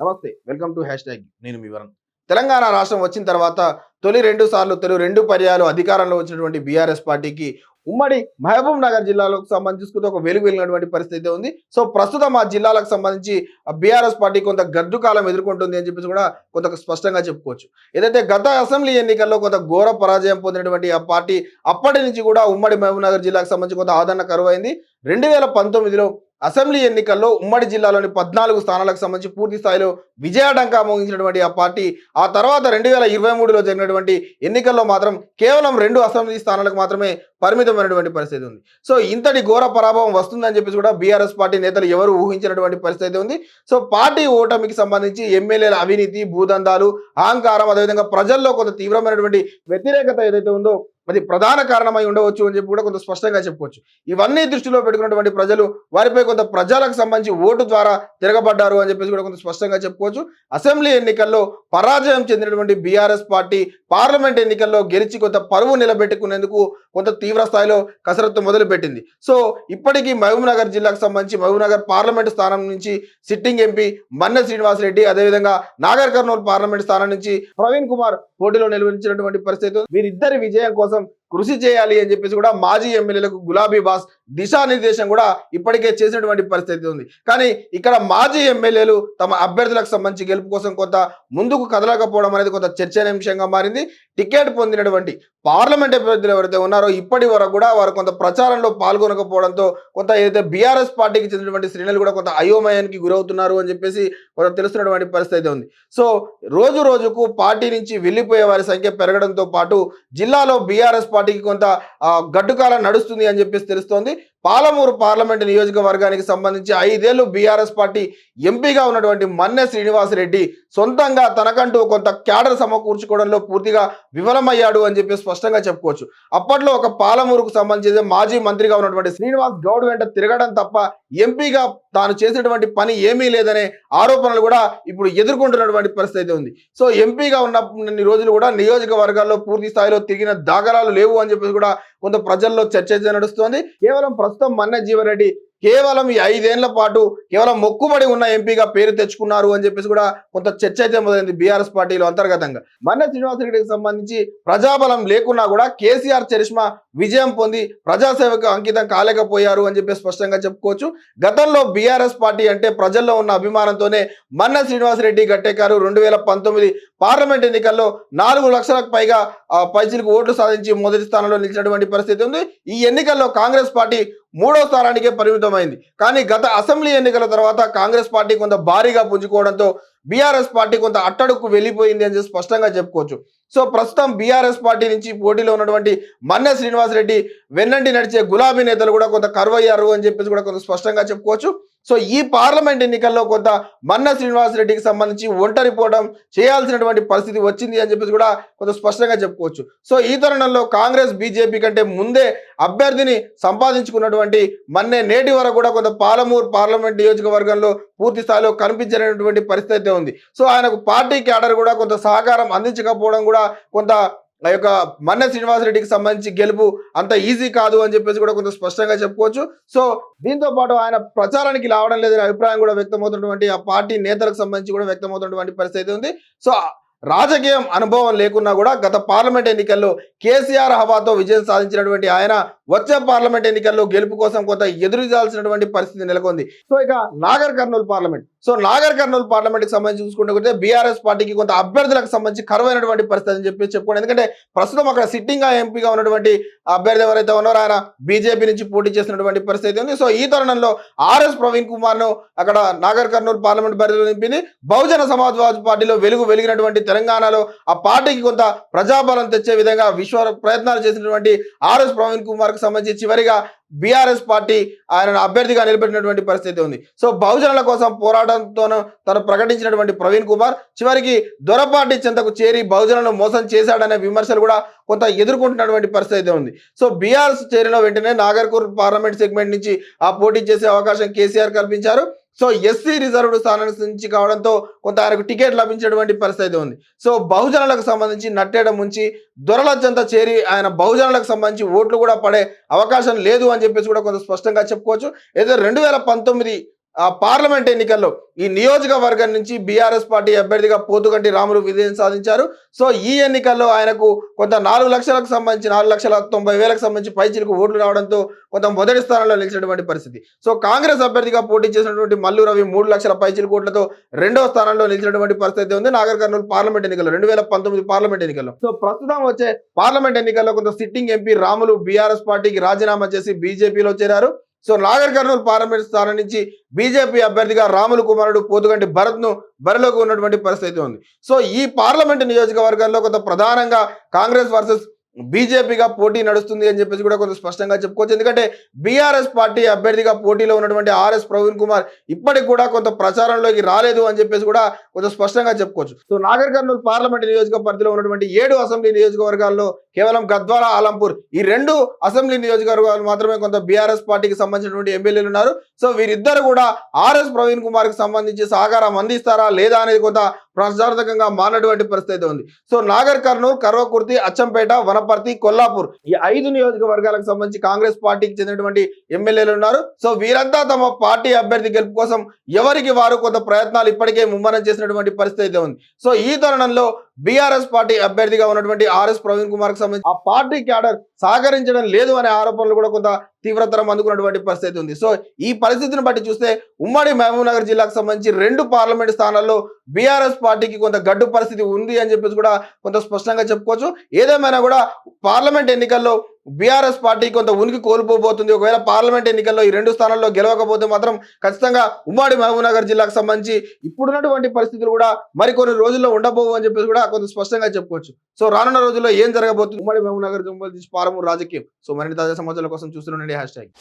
నమస్తే welcome to hash tag నేను మీ వరణ్. తెలంగాణ రాష్ట్రం వచ్చిన తర్వాత తొలి రెండు సార్లు తొలి రెండు పర్యాలు అధికారంలో వచ్చినటువంటి బీఆర్ఎస్ పార్టీకి ఉమ్మడి మహబూబ్ నగర్ జిల్లాలకు సంబంధించి చూసుకుంటే ఒక వెలుగు వెళ్ళినటువంటి పరిస్థితి ఉంది. సో ప్రస్తుతం ఆ జిల్లాలకు సంబంధించి బీఆర్ఎస్ పార్టీ కొంత గడ్డు కాలం ఎదుర్కొంటుంది అని చెప్పేసి కూడా కొంత స్పష్టంగా చెప్పుకోవచ్చు. ఏదైతే గత అసెంబ్లీ ఎన్నికల్లో కొంత ఘోర పరాజయం పొందినటువంటి ఆ పార్టీ అప్పటి నుంచి కూడా ఉమ్మడి మహబూబ్ నగర్ జిల్లాకు సంబంధించి కొంత ఆదరణ కరువైంది. రెండు వేల పంతొమ్మిదిలో అసెంబ్లీ ఎన్నికల్లో ఉమ్మడి జిల్లాలోని పద్నాలుగు స్థానాలకు సంబంధించి పూర్తి స్థాయిలో విజయాడంకా మోగించినటువంటి ఆ పార్టీ ఆ తర్వాత రెండు వేల ఇరవై మూడులో జరిగినటువంటి ఎన్నికల్లో మాత్రం కేవలం రెండు అసెంబ్లీ స్థానాలకు మాత్రమే పరిమితమైనటువంటి పరిస్థితి ఉంది. సో ఇంతటి ఘోర పరాభవం వస్తుందని చెప్పేసి కూడా బీఆర్ఎస్ పార్టీ నేతలు ఎవరు ఊహించినటువంటి పరిస్థితి ఉంది. సో పార్టీ ఓటమికి సంబంధించి ఎమ్మెల్యేల అవినీతి భూదందాలు అహంకారం అదేవిధంగా ప్రజల్లో కొంత తీవ్రమైనటువంటి వ్యతిరేకత ఏదైతే ఉందో మరి ప్రధాన కారణమై ఉండవచ్చు అని చెప్పి కూడా కొంత స్పష్టంగా చెప్పుకోవచ్చు. ఇవన్నీ దృష్టిలో పెట్టుకున్నటువంటి ప్రజలు వారిపై కొంత ప్రజలకు సంబంధించి ఓటు ద్వారా తిరగబడ్డారు అని చెప్పేసి కూడా కొంత స్పష్టంగా చెప్పుకోవచ్చు. అసెంబ్లీ ఎన్నికల్లో పరాజయం చెందినటువంటి బీఆర్ఎస్ పార్టీ పార్లమెంట్ ఎన్నికల్లో గెలిచి కొంత పరువు నిలబెట్టుకునేందుకు కొంత తీవ్ర స్థాయిలో కసరత్తు మొదలుపెట్టింది. సో ఇప్పటికీ మహబూబ్నగర్ జిల్లాకు సంబంధించి మహబూబ్నగర్ పార్లమెంట్ స్థానం నుంచి సిట్టింగ్ ఎంపీ మన్నె శ్రీనివాసరెడ్డి అదేవిధంగా నాగర్ కర్నూలు పార్లమెంట్ స్థానం నుంచి ప్రవీణ్ కుమార్ పోటీలో నిలవించినటువంటి పరిస్థితి వీరిద్దరి విజయం కోసం lazım. కృషి చేయాలి అని చెప్పేసి కూడా మాజీ ఎమ్మెల్యేలకు గులాబీ బాస్ దిశానిర్దేశం కూడా ఇప్పటికే చేసినటువంటి పరిస్థితి ఉంది. కానీ ఇక్కడ మాజీ ఎమ్మెల్యేలు తమ అభ్యర్థులకు సంబంధించి గెలుపు కోసం కొంత ముందుకు కదలకపోవడం అనేది కొంత చర్చనీయాంశంగా మారింది. టికెట్ పొందినటువంటి పార్లమెంట్ అభ్యర్థులు ఎవరైతే ఉన్నారో ఇప్పటి వరకు కూడా వారు కొంత ప్రచారంలో పాల్గొనకపోవడంతో కొంత ఏదైతే బీఆర్ఎస్ పార్టీకి చెందినటువంటి శ్రేణులు కూడా కొంత అయోమయానికి గురవుతున్నారు అని చెప్పేసి కొంత తెలుస్తున్నటువంటి పరిస్థితి ఉంది. సో రోజు రోజుకు పార్టీ నుంచి వెళ్ళిపోయే వారి సంఖ్య పెరగడంతో పాటు జిల్లాలో బీఆర్ఎస్ పార్టీకి కొంత ఆ, గడ్డుకాలం నడుస్తుంది అని చెప్పేసి తెలుస్తోంది. పాలమూరు పార్లమెంట్ నియోజకవర్గానికి సంబంధించి ఐదేళ్ళు బీఆర్ఎస్ పార్టీ ఎంపీగా ఉన్నటువంటి మన్నె శ్రీనివాసరెడ్డి సొంతంగా తనకంటూ కొంత క్యాడర్ సమకూర్చుకోవడంలో పూర్తిగా విఫలమయ్యాడు అని చెప్పి స్పష్టంగా చెప్పుకోవచ్చు. అప్పట్లో ఒక పాలమూరుకు సంబంధించి మాజీ మంత్రిగా ఉన్నటువంటి శ్రీనివాస్ గౌడ్ వెంట తిరగడం తప్ప ఎంపీగా తాను చేసినటువంటి పని ఏమీ లేదనే ఆరోపణలు కూడా ఇప్పుడు ఎదుర్కొంటున్నటువంటి పరిస్థితి ఉంది. సో ఎంపీగా ఉన్నన్ని రోజులు కూడా నియోజకవర్గాల్లో పూర్తి స్థాయిలో తిరిగిన దాఖలాలు లేవు అని చెప్పేసి కూడా కొంత ప్రజల్లో చర్చ నడుస్తోంది. కేవలం ప్రస్తుతం మన్న జీవరెడ్డి కేవలం ఈ ఐదేళ్ళ పాటు కేవలం మొక్కుబడి ఉన్న ఎంపీగా పేరు తెచ్చుకున్నారు అని చెప్పేసి కూడా కొంత చర్చ అయితే మొదలైంది బీఆర్ఎస్ పార్టీలో అంతర్గతంగా. మన్న శ్రీనివాసరెడ్డికి సంబంధించి ప్రజాబలం లేకున్నా కూడా కేసీఆర్ చరిష్మా విజయం పొంది ప్రజాసేవకు అంకితం కాలేకపోయారు అని చెప్పి స్పష్టంగా చెప్పుకోవచ్చు. గతంలో బీఆర్ఎస్ పార్టీ అంటే ప్రజల్లో ఉన్న అభిమానంతోనే మన్న శ్రీనివాసరెడ్డి గట్టేకారు రెండు వేల పంతొమ్మిది పార్లమెంట్ ఎన్నికల్లో నాలుగు లక్షలకు పైగా పైసలకు ఓట్లు సాధించి మొదటి స్థానంలో నిలిచినటువంటి పరిస్థితి ఉంది. ఈ ఎన్నికల్లో కాంగ్రెస్ పార్టీ మూడో స్థానానికే పరిమితమైంది. కానీ గత అసెంబ్లీ ఎన్నికల తర్వాత కాంగ్రెస్ పార్టీ కొంత భారీగా పుంజుకోవడంతో బీఆర్ఎస్ పార్టీ కొంత అట్టడుకు వెళ్ళిపోయింది అని చెప్పి స్పష్టంగా చెప్పుకోవచ్చు. సో ప్రస్తుతం బీఆర్ఎస్ పార్టీ నుంచి పోటీలో ఉన్నటువంటి మన్నె శ్రీనివాసరెడ్డి వెన్నంటి నడిచే గులాబీ నేతలు కూడా కొంత కరువయ్యారు అని చెప్పేసి కూడా కొంత స్పష్టంగా చెప్పుకోవచ్చు. సో ఈ పార్లమెంట్ ఎన్నికల్లో కొంత మన్న శ్రీనివాసరెడ్డికి సంబంధించి ఒంటరి పోవడం చేయాల్సినటువంటి పరిస్థితి వచ్చింది అని చెప్పేసి కూడా కొంత స్పష్టంగా చెప్పుకోవచ్చు. సో ఈ తరుణంలో కాంగ్రెస్ బీజేపీ కంటే ముందే అభ్యర్థిని సంపాదించుకున్నటువంటి మన్నే నేటి వరకు కూడా కొంత పాలమూరు పార్లమెంట్ నియోజకవర్గంలో పూర్తి స్థాయిలో కనిపించినటువంటి పరిస్థితి అయితే ఉంది. సో ఆయనకు పార్టీ క్యాడర్ కూడా కొంత సహకారం అందించకపోవడం కూడా కొంత ఆ యొక్క మన్న శ్రీనివాసరెడ్డికి సంబంధించి గెలుపు అంత ఈజీ కాదు అని చెప్పేసి కూడా కొంత స్పష్టంగా చెప్పుకోవచ్చు. సో దీంతో పాటు ఆయన ప్రచారానికి రావడం లేదనే అభిప్రాయం కూడా వ్యక్తమవుతున్నటువంటి ఆ పార్టీ నేతలకు సంబంధించి కూడా వ్యక్తమవుతున్నటువంటి పరిస్థితి ఉంది. సో రాజకీయం అనుభవం లేకున్నా కూడా గత పార్లమెంట్ ఎన్నికల్లో కేసీఆర్ హవాతో విజయం సాధించినటువంటి ఆయన వచ్చే పార్లమెంట్ ఎన్నికల్లో గెలుపు కోసం కొంత ఎదురుచాల్సినటువంటి పరిస్థితి నెలకొంది. సో ఇక నాగర్ కర్నూలు పార్లమెంట్. సో నాగర్ కర్నూలు పార్లమెంట్కి సంబంధించి చూసుకుంటే బీఆర్ఎస్ పార్టీకి కొంత అభ్యర్థులకు సంబంధించి కరువైనటువంటి పరిస్థితి అని చెప్పి చెప్పుకోండి. ఎందుకంటే ప్రస్తుతం అక్కడ సిట్టింగ్ ఎంపీగా ఉన్నటువంటి అభ్యర్థి ఎవరైతే ఉన్నారో ఆయన బీజేపీ నుంచి పోటీ చేసినటువంటి పరిస్థితి ఉంది. సో ఈ తరుణంలో ఆర్ఎస్ ప్రవీణ్ కుమార్ను అక్కడ నాగర్ కర్నూలు పార్లమెంట్ పరిధిలో నింపింది బహుజన సమాజ్వాదీ పార్టీలో వెలుగు వెలిగినటువంటి తెలంగాణలో ఆ పార్టీకి కొంత ప్రజాబలం తెచ్చే విధంగా విశ్వ ప్రయత్నాలు చేసినటువంటి ఆర్ఎస్ ప్రవీణ్ కుమార్కు సంబంధించి చివరిగా బీఆర్ఎస్ పార్టీ ఆయన అభ్యర్థిగా నిలబెట్టినటువంటి పరిస్థితి ఉంది. సో బహుజనుల కోసం పోరాటంతోనూ తను ప్రకటించినటువంటి ప్రవీణ్ కుమార్ చివరికి దొరపార్టీ చెంతకు చేరి బహుజనులను మోసం చేశాడనే విమర్శలు కూడా కొంత ఎదుర్కొంటున్నటువంటి పరిస్థితి ఉంది. సో బీఆర్ఎస్ చేరిన వెంటనే నాగర్కూర్ పార్లమెంట్ సెగ్మెంట్ నుంచి ఆ పోటీ చేసే అవకాశం కేసీఆర్ కల్పించారు. సో ఎస్సీ రిజర్వ్డ్ స్థానం నుంచి కావడంతో కొంత ఆయనకు టికెట్ లభించేటువంటి పరిస్థితి ఉంది. సో బహుజనులకు సంబంధించి నట్టేయడం ముంచి దొరల చేరి ఆయన బహుజనులకు సంబంధించి ఓట్లు కూడా పడే అవకాశం లేదు అని చెప్పేసి కూడా కొంత స్పష్టంగా చెప్పుకోవచ్చు. ఏదో రెండు వేల పంతొమ్మిది పార్లమెంట్ ఎన్నికల్లో ఈ నియోజకవర్గం నుంచి బీఆర్ఎస్ పార్టీ అభ్యర్థిగా పోతుగంటి రాములు విజయం సాధించారు. సో ఈ ఎన్నికల్లో ఆయనకు కొంత నాలుగు లక్షలకు సంబంధించి నాలుగు లక్షల తొంభై వేలకు సంబంధించి పైచిలకు ఓట్లు రావడంతో కొంత మొదటి స్థానంలో నిలిచినటువంటి పరిస్థితి. సో కాంగ్రెస్ అభ్యర్థిగా పోటీ చేసినటువంటి మల్లు రవి మూడు లక్షల పైచిలకు ఓట్లతో రెండవ స్థానంలో నిలిచినటువంటి పరిస్థితి ఉంది. నాగర్ కర్నూలు పార్లమెంట్ ఎన్నికల్లో రెండు వేల పంతొమ్మిది పార్లమెంట్ ఎన్నికల్లో. సో ప్రస్తుతం వచ్చే పార్లమెంట్ ఎన్నికల్లో కొంత సిట్టింగ్ ఎంపీ రాములు బీఆర్ఎస్ పార్టీకి రాజీనామా చేసి బీజేపీలో చేరారు. సో నాగర్ కర్నూలు పార్లమెంట్ స్థానం నుంచి బీజేపీ అభ్యర్థిగా రాములు కుమారుడు పోతుగంటి భరత్ను బరిలోకి ఉన్నటువంటి పరిస్థితి ఉంది. సో ఈ పార్లమెంట్ నియోజకవర్గంలో కొంత ప్రధానంగా కాంగ్రెస్ వర్సెస్ బీజేపీగా పోటీ నడుస్తుంది అని చెప్పేసి కూడా కొంత స్పష్టంగా చెప్పుకోవచ్చు. ఎందుకంటే బీఆర్ఎస్ పార్టీ అభ్యర్థిగా పోటీలో ఉన్నటువంటి ఆర్ఎస్ ప్రవీణ్ కుమార్ ఇప్పటికి కూడా కొంత ప్రచారంలోకి రాలేదు అని చెప్పేసి కూడా కొంచెం స్పష్టంగా చెప్పుకోవచ్చు. సో నాగర్ కర్నూలు పార్లమెంట్ నియోజక పరిధిలో ఉన్నటువంటి ఏడు అసెంబ్లీ నియోజకవర్గాల్లో కేవలం గద్వాల ఆలంపూర్ ఈ రెండు అసెంబ్లీ నియోజకవర్గాలు మాత్రమే కొంత బీఆర్ఎస్ పార్టీకి సంబంధించినటువంటి ఎమ్మెల్యేలు ఉన్నారు. సో వీరిద్దరు కూడా ఆర్ఎస్ ప్రవీణ్ కుమార్కి సంబంధించి సహకారం అందిస్తారా లేదా అనేది కొంత ప్రశ్నార్థకంగా మారినటువంటి పరిస్థితి ఉంది. సో నాగర్ కర్నూలు కర్వకుర్తి అచ్చంపేట వనపర్తి కొల్లాపూర్ ఈ ఐదు నియోజకవర్గాలకు సంబంధించి కాంగ్రెస్ పార్టీకి చెందినటువంటి ఎమ్మెల్యేలు ఉన్నారు. సో వీరంతా తమ పార్టీ అభ్యర్థి గెలుపు కోసం ఎవరికి వారు కొంత ప్రయత్నాలు ఇప్పటికే ముమ్మరం చేసినటువంటి పరిస్థితి ఉంది. సో ఈ తరుణంలో బీఆర్ఎస్ పార్టీ అభ్యర్థిగా ఉన్నటువంటి ఆర్ఎస్ ప్రవీణ్ కుమార్కు సంబంధించి ఆ పార్టీ క్యాడర్ సహకరించడం లేదు అనే ఆరోపణలు కూడా కొంత తీవ్రతరం అందుకున్నటువంటి పరిస్థితి ఉంది. సో ఈ పరిస్థితిని బట్టి చూస్తే ఉమ్మడి మహబూబ్నగర్ జిల్లాకు సంబంధించి రెండు పార్లమెంట్ స్థానాల్లో బీఆర్ఎస్ పార్టీకి కొంత గడ్డు పరిస్థితి ఉంది అని చెప్పేసి కూడా కొంత స్పష్టంగా చెప్పుకోవచ్చు. ఏదేమైనా కూడా పార్లమెంట్ ఎన్నికల్లో బీఆర్ఎస్ పార్టీ కొంత ఉనికి కోల్పోబోతుంది. ఒకవేళ పార్లమెంట్ ఎన్నికల్లో ఈ రెండు స్థానాల్లో గెలవకపోతే మాత్రం ఖచ్చితంగా ఉమ్మడి మహబూబ్నగర్ జిల్లాకు సంబంధించి ఇప్పుడున్నటువంటి పరిస్థితులు కూడా మరికొన్ని రోజుల్లో ఉండబోవు అని చెప్పేసి కూడా కొంత స్పష్టంగా చెప్పుకోవచ్చు. సో రానున్న రోజుల్లో ఏం జరగబోతుంది? ఉమ్మడి మహబూబ్నగర్ సంబంధించి పాలమూరు రాజకీయం. సో మరిన్ని తాజా సమాచారాల కోసం చూస్తున్నాండి హ్యాష్ ట్యాగ్.